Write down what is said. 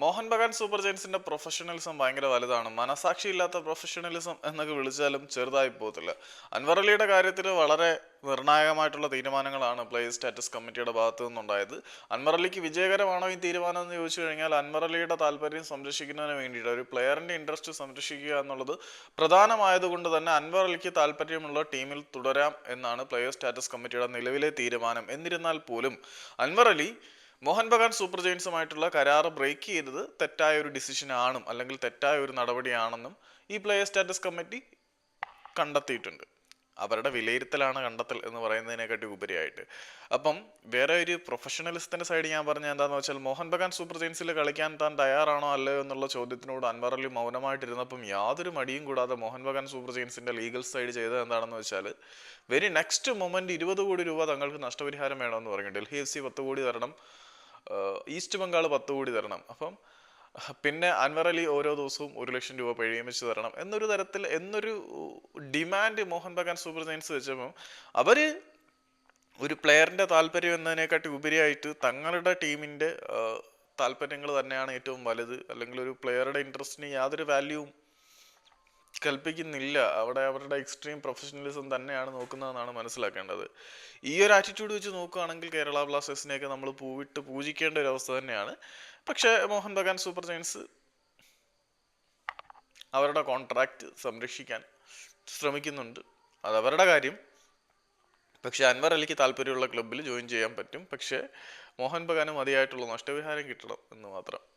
Mohan Bagan super ജയൻസിന്റെ professionalism ഭയങ്കര വലുതാണ്. മനസാക്ഷി ഇല്ലാത്ത പ്രൊഫഷണലിസം എന്നൊക്കെ വിളിച്ചാലും ചെറുതായി പോകത്തില്ല. അൻവർ അലിയുടെ കാര്യത്തിൽ വളരെ നിർണായകമായിട്ടുള്ള തീരുമാനങ്ങളാണ് പ്ലേ സ്റ്റാറ്റസ് കമ്മിറ്റിയുടെ ഭാഗത്തു നിന്നുണ്ടായത്. അൻവർ അലിക്ക് വിജയകരമാണോ ഈ തീരുമാനം എന്ന് ചോദിച്ചു കഴിഞ്ഞാൽ അൻവർ അലിയുടെ താല്പര്യം സംരക്ഷിക്കുന്നതിന് വേണ്ടിയിട്ട് ഒരു പ്ലെയറിന്റെ ഇൻട്രസ്റ്റ് സംരക്ഷിക്കുക എന്നുള്ളത് പ്രധാനമായതുകൊണ്ട് തന്നെ അൻവർ അലിക്ക് താല്പര്യമുള്ള ടീമിൽ തുടരാം എന്നാണ് പ്ലേ സ്റ്റാറ്റസ് കമ്മിറ്റിയുടെ നിലവിലെ തീരുമാനം. എന്നിരുന്നാൽ പോലും അൻവർ അലി മോഹൻ ബഗാൻ സൂപ്പർ ജയൻസുമായിട്ടുള്ള കരാർ ബ്രേക്ക് ചെയ്തത് തെറ്റായ ഒരു ഡിസിഷൻ ആണും അല്ലെങ്കിൽ തെറ്റായ ഒരു നടപടിയാണെന്നും ഈ പ്ലെയർ സ്റ്റാറ്റസ് കമ്മിറ്റി കണ്ടെത്തിയിട്ടുണ്ട്. അവരുടെ വിലയിരുത്തലാണ് കണ്ടെത്തൽ എന്ന് പറയുന്നതിനെക്കാട്ടി ഉപരിയായിട്ട്. അപ്പം വേറെ ഒരു പ്രൊഫഷണലിസ്റ്റിന്റെ സൈഡ് ഞാൻ പറഞ്ഞ എന്താണെന്ന് വെച്ചാൽ മോഹൻ ബഗാൻ സൂപ്പർ ജെയിൻസിൽ കളിക്കാൻ താൻ തയ്യാറാണോ അല്ലയോ എന്നുള്ള ചോദ്യത്തിനോട് അൻവർ അലി മൗനമായിട്ടിരുന്നപ്പം യാതൊരു മടിയും കൂടാതെ മോഹൻ ബഗാൻ സൂപ്പർ ജയൻസിന്റെ ലീഗൽ സൈഡ് ചെയ്തത് എന്താണെന്ന് വെച്ചാൽ വെരി നെക്സ്റ്റ് മൊമെന്റ് ഇരുപത് കോടി രൂപ തങ്ങൾക്ക് നഷ്ടപരിഹാരം വേണമെന്ന് പറഞ്ഞു. ഡൽഹി എഫ് സി പത്ത് കോടി തരണം. ഈസ്റ്റ് ബംഗാൾ പത്ത് കോടി തരണം. അപ്പം പിന്നെ അൻവർ അലി ഓരോ ദിവസവും ഒരു ലക്ഷം രൂപ വെച്ച് തരണം. എന്നൊരു തരത്തിൽ എന്നൊരു demand Mohun Bagan super giants വെച്ചപ്പോൾ അവർ ഒരു പ്ലെയറിന്റെ താല്പര്യം എന്നതിനെക്കാട്ടി ഉപരിയായിട്ട് തങ്ങളുടെ ടീമിന്റെ താല്പര്യങ്ങൾ തന്നെയാണ് ഏറ്റവും വലുത്. അല്ലെങ്കിൽ ഒരു പ്ലെയറുടെ ഇൻട്രസ്റ്റിന് യാതൊരു വാല്യൂവും കൽപ്പിക്കുന്നില്ല. അവിടെ അവരുടെ എക്സ്ട്രീം പ്രൊഫഷണലിസം തന്നെയാണ് നോക്കുന്നതെന്നാണ് മനസ്സിലാക്കേണ്ടത്. ഈ ഒരു ആറ്റിറ്റ്യൂഡ് വെച്ച് നോക്കുകയാണെങ്കിൽ കേരള ബ്ലാസ്റ്റേഴ്സിനെയൊക്കെ നമ്മൾ പൂവിട്ട് പൂജിക്കേണ്ട ഒരു അവസ്ഥ തന്നെയാണ്. പക്ഷേ മോഹൻ ബഗാൻ സൂപ്പർ ജയൻസ് അവരുടെ കോൺട്രാക്റ്റ് സംരക്ഷിക്കാൻ ശ്രമിക്കുന്നുണ്ട്. അത് അവരുടെ കാര്യം. പക്ഷേ അൻവർ അലിക്ക് താല്പര്യമുള്ള ക്ലബ്ബിൽ ജോയിൻ ചെയ്യാൻ പറ്റും. പക്ഷേ മോഹൻ ബഗാന് മതിയായിട്ടുള്ള നഷ്ടപരിഹാരം കിട്ടണം എന്ന് മാത്രം.